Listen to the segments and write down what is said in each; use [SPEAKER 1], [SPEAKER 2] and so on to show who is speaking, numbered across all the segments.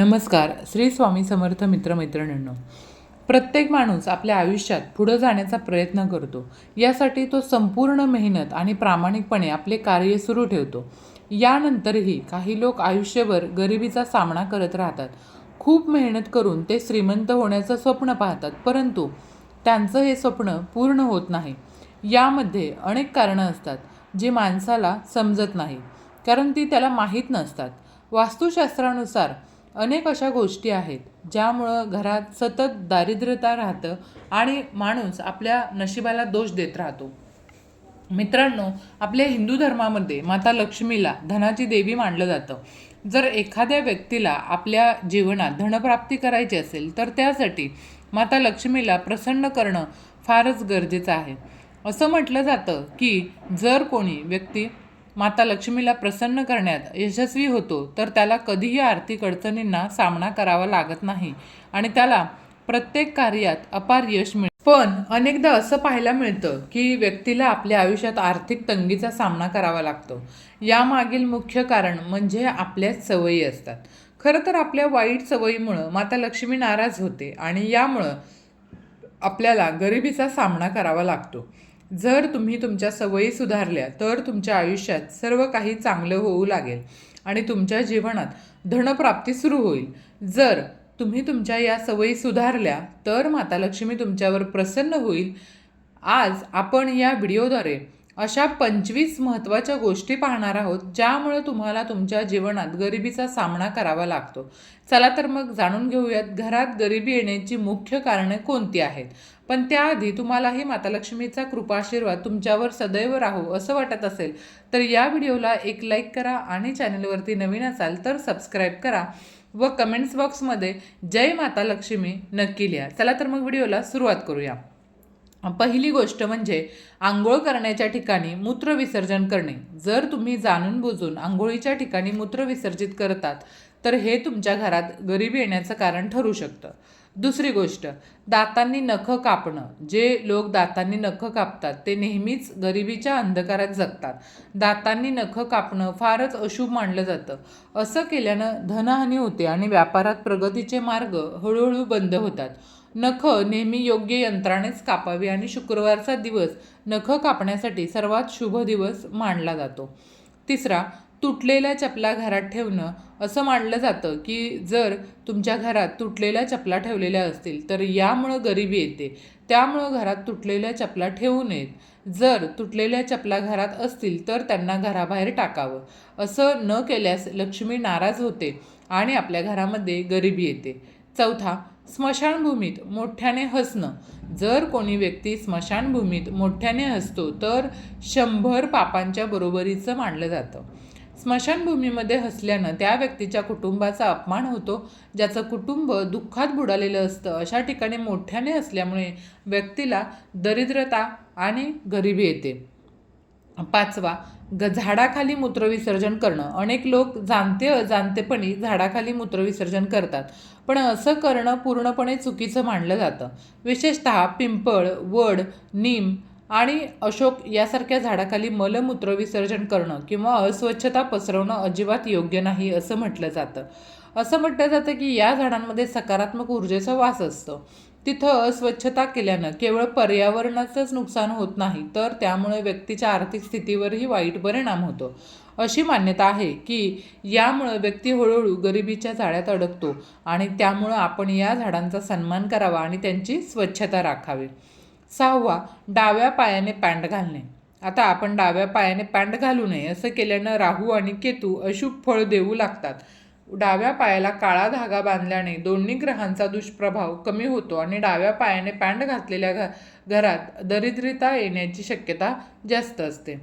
[SPEAKER 1] नमस्कार. श्री स्वामी समर्थ मित्रमैत्रिणींनो प्रत्येक माणूस आपल्या आयुष्यात पुढं जाण्याचा प्रयत्न करतो. यासाठी तो संपूर्ण मेहनत आणि प्रामाणिकपणे आपले कार्य सुरू ठेवतो. यानंतरही काही लोक आयुष्यभर गरिबीचा सामना करत राहतात. खूप मेहनत करून ते श्रीमंत होण्याचं स्वप्न पाहतात परंतु त्यांचं हे स्वप्न पूर्ण होत नाही. यामध्ये अनेक कारणं असतात जी माणसाला समजत नाही कारण ती त्याला माहीत नसतात. वास्तुशास्त्रानुसार अनेक अशा गोष्टी आहेत ज्यामुळं घरात सतत दारिद्र्यता राहतं आणि माणूस आपल्या नशिबाला दोष देत राहतो. मित्रांनो आपल्या हिंदू धर्मामध्ये माता लक्ष्मीला धनाची देवी मानलं जातं. जर एखाद्या व्यक्तीला आपल्या जीवनात धनप्राप्ती करायची असेल तर त्यासाठी माता लक्ष्मीला प्रसन्न करणं फारच गरजेचं आहे. असं म्हटलं जातं की जर कोणी व्यक्ती माता लक्ष्मीला प्रसन्न करण्यात यशस्वी होतो तर त्याला कधीही आर्थिक अडचणींना सामना करावा लागत नाही आणि त्याला प्रत्येक कार्यात अपार यश मिळते. पण अनेकदा असं पाहायला मिळतं की व्यक्तीला आपल्या आयुष्यात आर्थिक तंगीचा सामना करावा लागतो. यामागील मुख्य कारण म्हणजे आपल्याच सवयी असतात. खरं तर आपल्या वाईट सवयीमुळं माता लक्ष्मी नाराज होते आणि यामुळं आपल्याला गरिबीचा सामना करावा लागतो. जर तुम्ही तुमच्या सवयी सुधारल्या तर तुमच्या आयुष्यात सर्व काही चांगलं होऊ लागेल आणि तुमच्या जीवनात धनप्राप्ती सुरू होईल. जर तुम्ही तुमच्या या सवयी सुधारल्या तर माता लक्ष्मी तुमच्यावर प्रसन्न होईल. आज आपण या व्हिडिओद्वारे अशा पंचवीस महत्त्वाच्या गोष्टी पाहणार आहोत ज्यामुळे तुम्हाला तुमच्या जीवनात गरिबीचा सामना करावा लागतो. चला तर मग जाणून घेऊयात घरात गरिबी येण्याची मुख्य कारणे कोणती आहेत? पण त्याआधी तुम्हालाही माता लक्ष्मीचा कृपाशीर्वाद तुमच्यावर सदैव राहू असं वाटत असेल तर या व्हिडिओला एक लाईक करा आणि चॅनलवरती नवीन असाल तर सबस्क्राईब करा व कमेंट्स बॉक्समध्ये जय माता लक्ष्मी नक्की लिहा. चला तर मग व्हिडिओला सुरुवात करूया. पहिली गोष्ट म्हणजे आंघोळ करण्याच्या ठिकाणी मूत्र विसर्जन करणे. जर तुम्ही जाणून बुजून आंघोळीच्या ठिकाणी मूत्र विसर्जित करतात तर हे तुमच्या घरात गरिबी येण्याचं कारण ठरू शकतं. दुसरी गोष्ट दातांनी नखं कापणं. जे लोक दातांनी नखं कापतात ते नेहमीच गरिबीच्या अंधकारात जगतात. दातांनी नखं कापणं फारच अशुभ मानलं जातं. असं केल्यानं धनहानी होते आणि व्यापारात प्रगतीचे मार्ग हळूहळू बंद होतात. नखं नेहमी योग्य यंत्रानेच कापावी आणि शुक्रवारचा दिवस नखं कापण्यासाठी सर्वात शुभ दिवस मानला जातो. तिसरा तुटलेल्या चपला घरात ठेवणं असं मानलं जातं की जर तुमच्या घरात तुटलेल्या चपला ठेवलेल्या असतील तर यामुळं गरिबी येते. त्यामुळं घरात तुटलेल्या चपला ठेवू नयेत. जर तुटलेल्या चपला घरात असतील तर त्यांना घराबाहेर टाकावं. असं न केल्यास लक्ष्मी नाराज होते आणि आपल्या घरामध्ये गरिबी येते. चौथा स्मशानभूमीत मोठ्याने हसणं. जर कोणी व्यक्ती स्मशानभूमीत मोठ्याने हसतो तर शंभर पापांच्या बरोबरीचं मानलं जातं. स्मशानभूमीमध्ये हसल्यानं त्या व्यक्तीच्या कुटुंबाचा अपमान होतो ज्याचं कुटुंब दुःखात बुडालेलं असतं. अशा ठिकाणी मोठ्याने असल्यामुळे व्यक्तीला दरिद्रता आणि गरिबी येते. पाचवा ग झाडाखाली मूत्रविसर्जन करणं. अनेक लोक जाणते अजाणतेपणी झाडाखाली मूत्रविसर्जन करतात पण असं करणं पूर्णपणे चुकीचं मानलं जातं. विशेषतः पिंपळ वड नीम आणि अशोक यासारख्या झाडाखाली मलमूत्र विसर्जन करणं किंवा अस्वच्छता पसरवणं अजिबात योग्य नाही असं म्हटलं जातं. असं म्हटलं जातं की या झाडांमध्ये सकारात्मक ऊर्जेचा वास असतो. तिथं अस्वच्छता केल्यानं केवळ पर्यावरणाचंच नुकसान होत नाही तर त्यामुळे व्यक्तीच्या आर्थिक स्थितीवरही वाईट परिणाम होतो. अशी मान्यता आहे की यामुळं व्यक्ती हळूहळू गरिबीच्या जाळ्यात अडकतो आणि त्यामुळं आपण या झाडांचा सन्मान करावा आणि त्यांची स्वच्छता राखावी. सहावा डाव्या पायाने पॅन्ट घालणे. आता आपण डाव्या पायाने पॅन्ट घालू नये असं केल्यानं राहू आणि केतू अशुभ फळ देऊ लागतात. डाव्या पायाला काळा धागा बांधल्याने दोन्ही ग्रहांचा दुष्प्रभाव कमी होतो आणि डाव्या पायाने पॅन्ट घातलेल्या घ घरात दरिद्रता येण्याची शक्यता जास्त असते.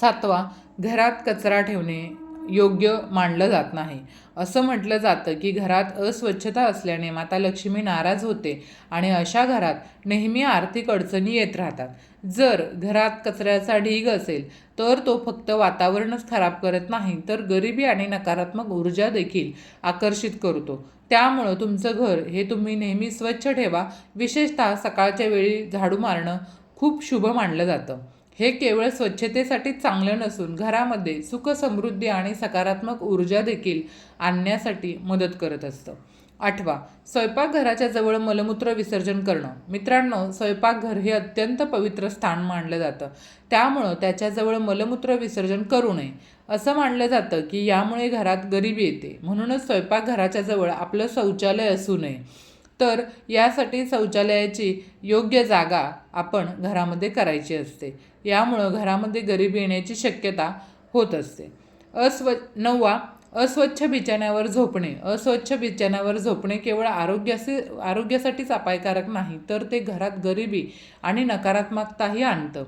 [SPEAKER 1] सातवा घरात कचरा ठेवणे. योग्य मानलं जात नाही. असं म्हटलं जातं की घरात अस्वच्छता असल्याने माता लक्ष्मी नाराज होते आणि अशा घरात नेहमी आर्थिक अडचणी येत राहतात. जर घरात कचऱ्याचा ढीग असेल तर तो फक्त वातावरणच खराब करत नाही तर गरिबी आणि नकारात्मक ऊर्जा देखील आकर्षित करतो. त्यामुळं तुमचं घर हे तुम्ही नेहमी स्वच्छ ठेवा. विशेषतः सकाळच्या वेळी झाडू मारणं खूप शुभ मानलं जातं. हे केवळ स्वच्छतेसाठी चांगलं नसून घरामध्ये सुख समृद्धी आणि सकारात्मक ऊर्जा देखील आणण्यासाठी मदत करत असतं. आठवा स्वयंपाकघराच्या जवळ मलमूत्र विसर्जन करणं. मित्रांनो स्वयंपाकघर हे अत्यंत पवित्र स्थान मानलं जातं. त्यामुळं त्याच्याजवळ मलमूत्र विसर्जन करू नये. असं मानलं जातं की यामुळे घरात गरिबी येते. म्हणूनच स्वयंपाकघराच्या जवळ आपलं शौचालय असू नये. तर यासाठी शौचालयाची योग्य जागा आपण घरामध्ये करायची असते. यामुळं घरामध्ये गरिबी येण्याची शक्यता होत असते. अस्व नववा अस्वच्छ बिछाण्यावर झोपणे. अस्वच्छ बिछाण्यावर झोपणे केवळ आरोग्याचे आरोग्यासाठीच अपायकारक नाही तर ते घरात गरिबी आणि नकारात्मकताही आणतं.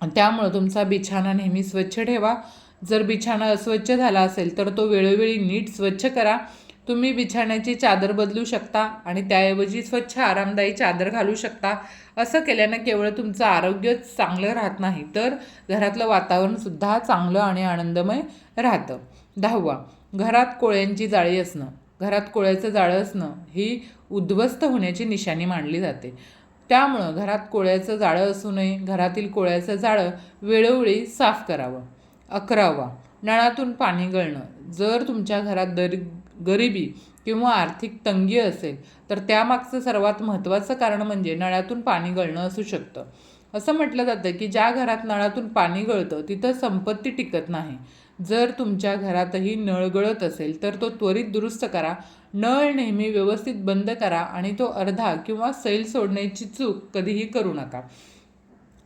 [SPEAKER 1] त्यामुळं तुमचा बिछाना नेहमी स्वच्छ ठेवा. जर बिछाना अस्वच्छ झाला असेल तर तो वेळोवेळी नीट स्वच्छ करा. तुम्ही बिछाण्याची चादर बदलू शकता आणि त्याऐवजी स्वच्छ आरामदायी चादर घालू शकता. असं केल्यानं केवळ तुमचं आरोग्यच चांगलं राहत नाही तर घरातलं वातावरणसुद्धा चांगलं आणि आनंदमय राहतं. दहावा घरात कोळ्यांची जाळी असणं. घरात कोळ्याचं जाळं असणं ही उद्ध्वस्त होण्याची निशाणी मानली जाते. त्यामुळं घरात कोळ्याचं जाळं असू नये घरातील कोळ्याचं जाळं वेळोवेळी साफ करावं. अकरावा नळातून पाणी गळणं. जर तुमच्या घरात दर गरिबी किंवा आर्थिक तंगी असेल तर त्यामागचं सर्वात महत्त्वाचं कारण म्हणजे नळातून पाणी गळणं असू शकतं. असं म्हटलं जातं की ज्या घरात नळातून पाणी गळतं तिथं संपत्ती टिकत नाही. जर तुमच्या घरातही नळ गळत असेल तर तो त्वरित दुरुस्त करा. नळ नेहमी व्यवस्थित बंद करा आणि तो अर्धा किंवा सैल सोडण्याची चूक कधीही करू नका.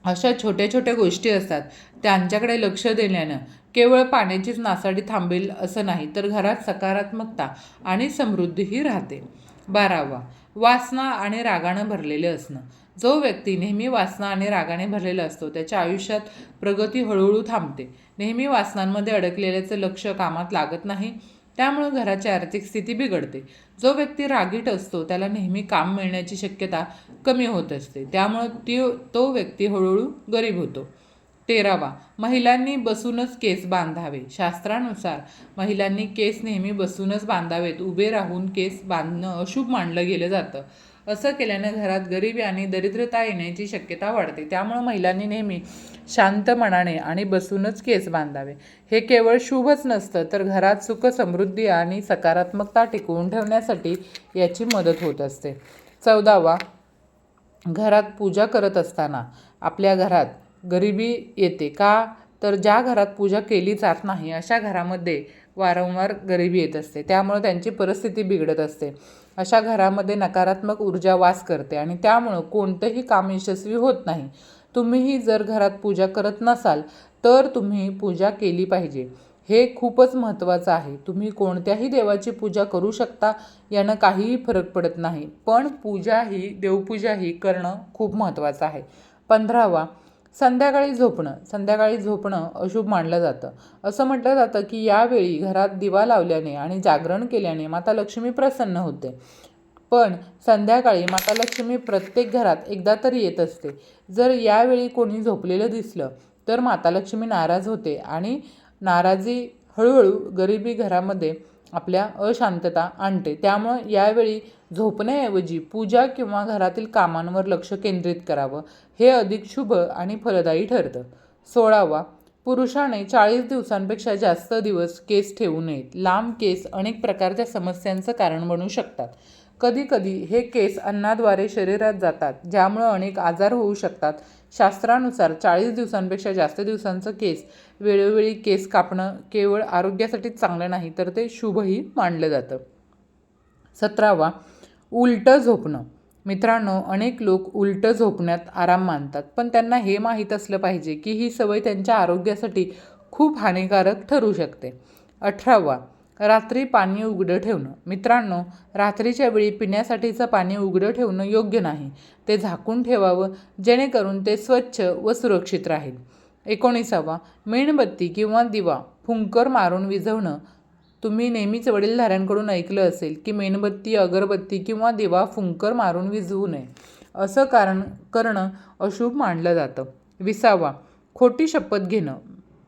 [SPEAKER 1] अशा छोट्या छोट्या गोष्टी असतात. त्यांच्याकडे लक्ष देण्यानं केवळ पाण्याचीच नासाडी थांबेल असं नाही तर घरात सकारात्मकता आणि समृद्धीही राहते. बारावा वासना आणि रागानं भरलेले असणं. जो व्यक्ती नेहमी वासना आणि रागाने भरलेला असतो त्याच्या आयुष्यात प्रगती हळूहळू थांबते. नेहमी वासनांमध्ये अडकलेल्याचं लक्ष कामात लागत नाही त्यामुळे घराची आर्थिक स्थिती बिघडते. जो व्यक्ती रागीट असतो त्याला नेहमी काम मिळण्याची शक्यता कमी होत असते. त्यामुळे ती तो व्यक्ती हळूहळू गरीब होतो. तेरावा. महिलांनी बसूनच केस बांधावे. शास्त्रानुसार महिलांनी केस नेहमी बसूनच बांधावेत. उभे राहून केस बांधणं अशुभ मानलं गेलं जातं. असं केल्यानं घरात गरिबी आणि दरिद्रता येण्याची शक्यता वाढते. त्यामुळं महिलांनी नेहमी शांत मनाने आणि बसूनच केस बांधावे. हे केवळ शुभच नसतं तर घरात सुख समृद्धी आणि सकारात्मकता टिकवून ठेवण्यासाठी याची मदत होत असते. चौदावा. घरात पूजा करत असताना आपल्या घरात गरिबी येते. का? तर ज्या घरात पूजा केली जात नाही अशा घरामध्ये वारंवार गरिबी येत असते. त्यामुळं त्यांची परिस्थिती बिघडत असते. अशा घरामध्ये नकारात्मक ऊर्जा वास करते आणि त्यामुळं कोणतंही काम यशस्वी होत नाही. तुम्हीही जर घरात पूजा करत नसाल तर तुम्ही पूजा केली पाहिजे. हे खूपच महत्त्वाचं आहे. तुम्ही कोणत्याही देवाची पूजा करू शकता यानं काहीही फरक पडत नाही. पण पूजा ही देवपूजा ही करणं खूप महत्त्वाचं आहे. पंधरावा संध्याकाळी झोपणं संध्याकाळी झोपणं अशुभ मानलं जातं. असं म्हटलं जातं की यावेळी घरात दिवा लावल्याने आणि जागरण केल्याने माता लक्ष्मी प्रसन्न होते. पण संध्याकाळी माता लक्ष्मी प्रत्येक घरात एकदा तरी येत असते. जर यावेळी कोणी झोपलेलं दिसलं तर माता लक्ष्मी नाराज होते आणि नाराजी हळूहळू गरिबी घरामध्ये आपल्या अशांतता आणते. त्यामुळं यावेळी झोपण्याऐवजी पूजा किंवा घरातील कामांवर लक्ष केंद्रित करावं. हे अधिक शुभ आणि फलदायी ठरतं. सोळावा पुरुषाने चाळीस दिवसांपेक्षा जास्त दिवस केस ठेवू नयेत. लांब केस अनेक प्रकारच्या समस्यांचं कारण बनू शकतात. कधीकधी हे केस अन्नाद्वारे शरीरात जातात ज्यामुळं अनेक आजार होऊ शकतात. शास्त्रानुसार चाळीस दिवसांपेक्षा जास्त दिवसांचं केस वेळोवेळी केस कापणं केवळ आरोग्यासाठीच चांगलं नाही तर ते शुभही मानलं जातं. सतरावा उलटं झोपणं. मित्रांनो अनेक लोक उलटं झोपण्यात आराम मानतात पण त्यांना हे माहीत असलं पाहिजे की ही सवय त्यांच्या आरोग्यासाठी खूप हानिकारक ठरू शकते. अठरावा रात्री पाणी उघडं ठेवणं. मित्रांनो रात्रीच्या वेळी पिण्यासाठीचं पाणी उघडं ठेवणं योग्य नाही. ते झाकून ठेवावं जेणेकरून ते स्वच्छ व सुरक्षित राहील. एकोणीसावा मेणबत्ती किंवा दिवा फुंकर मारून विझवणं. तुम्ही नेहमीच वडीलधाऱ्यांकडून ऐकलं असेल की मेणबत्ती अगरबत्ती किंवा दिवा फुंकर मारून विझवू नये. असं कारण करणं अशुभ मानलं जातं. विसावा. खोटी शपथ घेणं.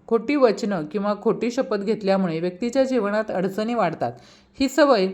[SPEAKER 1] खोटी वचनं किंवा खोटी शपथ घेतल्यामुळे व्यक्तीच्या जीवनात अडचणी वाढतात. ही सवय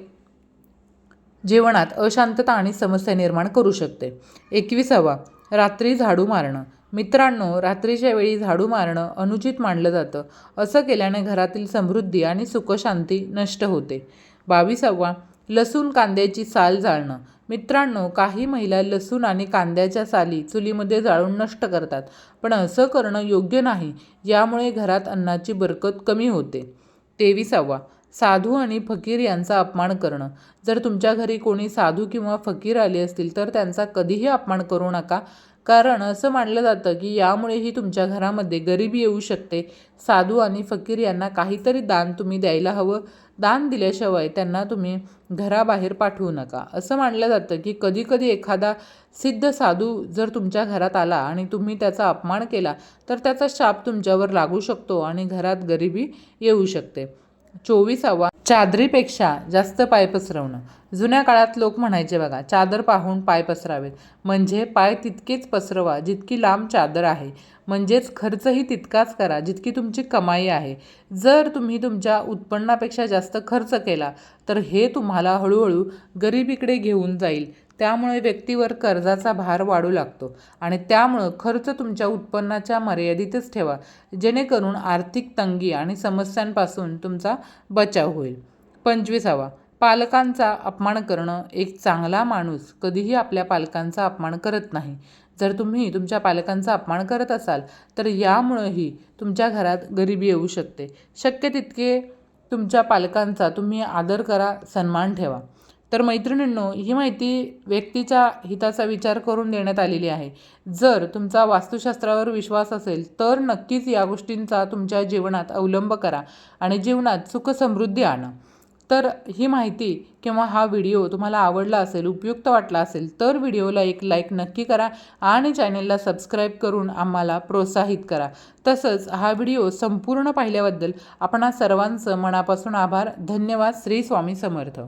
[SPEAKER 1] जीवनात अशांतता आणि समस्या निर्माण करू शकते. एकविसावा. रात्री झाडू मारणं. मित्रांनो रात्रीच्या वेळी झाडू मारणं अनुचित मानलं जातं. असं केल्याने घरातील समृद्धी आणि सुखशांती नष्ट होते. बावीसावा लसूण कांद्याची साल जाळणं. मित्रांनो काही महिला लसूण आणि कांद्याच्या साली चुलीमध्ये जाळून नष्ट करतात पण असं करणं योग्य नाही. यामुळे घरात अन्नाची बरकत कमी होते. तेविसावा साधू आणि फकीर यांचा अपमान करणं. जर तुमच्या घरी कोणी साधू किंवा फकीर आले असतील तर त्यांचा कधीही अपमान करू नका. कारण असं मानलं जातं की यामुळेही तुमच्या घरामध्ये गरिबी येऊ शकते. साधू आणि फकीर यांना काहीतरी दान तुम्ही द्यायला हवं. दान दिल्याशिवाय त्यांना तुम्ही घराबाहेर पाठवू नका. असं मानलं जातं की कधीकधी एखादा सिद्ध साधू जर तुमच्या घरात आला आणि तुम्ही त्याचा अपमान केला तर त्याचा शाप तुमच्यावर लागू शकतो आणि घरात गरिबी येऊ शकते. चोवीसावा चादरीपेक्षा जास्त पाय पसरवणं. जुन्या काळात लोक म्हणायचे बघा चादर पाहून पाय पसरावेत. म्हणजे पाय तितकेच पसरवा जितकी लांब चादर आहे. म्हणजेच खर्चही तितकाच करा जितकी तुमची कमाई आहे. जर तुम्ही तुमच्या उत्पन्नापेक्षा जास्त खर्च केला तर हे तुम्हाला हळूहळू गरिबीकडे घेऊन जाईल. त्यामुळे व्यक्तीवर कर्जाचा भार वाढू लागतो. आणि त्यामुळं खर्च तुमच्या उत्पन्नाच्या मर्यादितच ठेवा. जेणेकरून आर्थिक तंगी आणि समस्यांपासून तुमचा बचाव होईल. पंचवीसावा पालकांचा अपमान करणं. एक चांगला माणूस कधीही आपल्या पालकांचा अपमान करत नाही. जर तुम्ही तुमच्या पालकांचा अपमान करत असाल तर यामुळंही तुमच्या घरात गरिबी येऊ शकते. शक्य तितके तुमच्या पालकांचा तुम्ही आदर करा सन्मान ठेवा. तर मैत्रिणींनो ही माहिती व्यक्तीच्या हिताचा विचार करून देण्यात आलेली आहे. जर तुमचा वास्तुशास्त्रावर विश्वास असेल तर नक्कीच या गोष्टींचा तुमच्या जीवनात अवलंब करा आणि जीवनात सुख समृद्धी आणा. तर ही माहिती किंवा हा व्हिडिओ तुम्हाला आवडला असेल उपयुक्त वाटला असेल तर व्हिडिओला एक लाईक नक्की करा आणि चॅनेलला सबस्क्राईब करून आम्हाला प्रोत्साहित करा. तसंच हा व्हिडिओ संपूर्ण पाहिल्याबद्दल आपणा सर्वांचं मनापासून आभार. धन्यवाद. श्री स्वामी समर्थ.